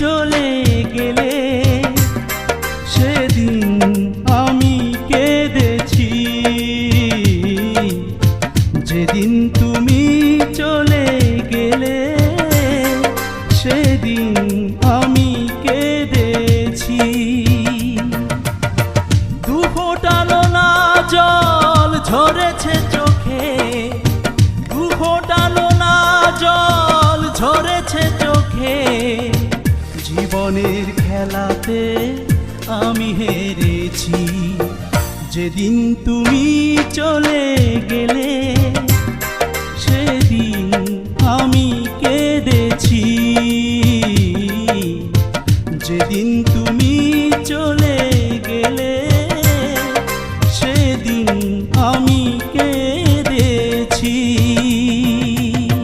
চলে গেলে, সেদিন আমি কেঁদেছি। যেদিন তুমি চলে গেলে, সেদিন আমি কেঁদেছি। দু ফোটালো না জল ঝরেছে জীবনের খেলাতে আমি হেরেছি। যেদিন তুমি চলে গেলে, সেদিন আমি কেঁদেছি। যেদিন তুমি চলে গেলে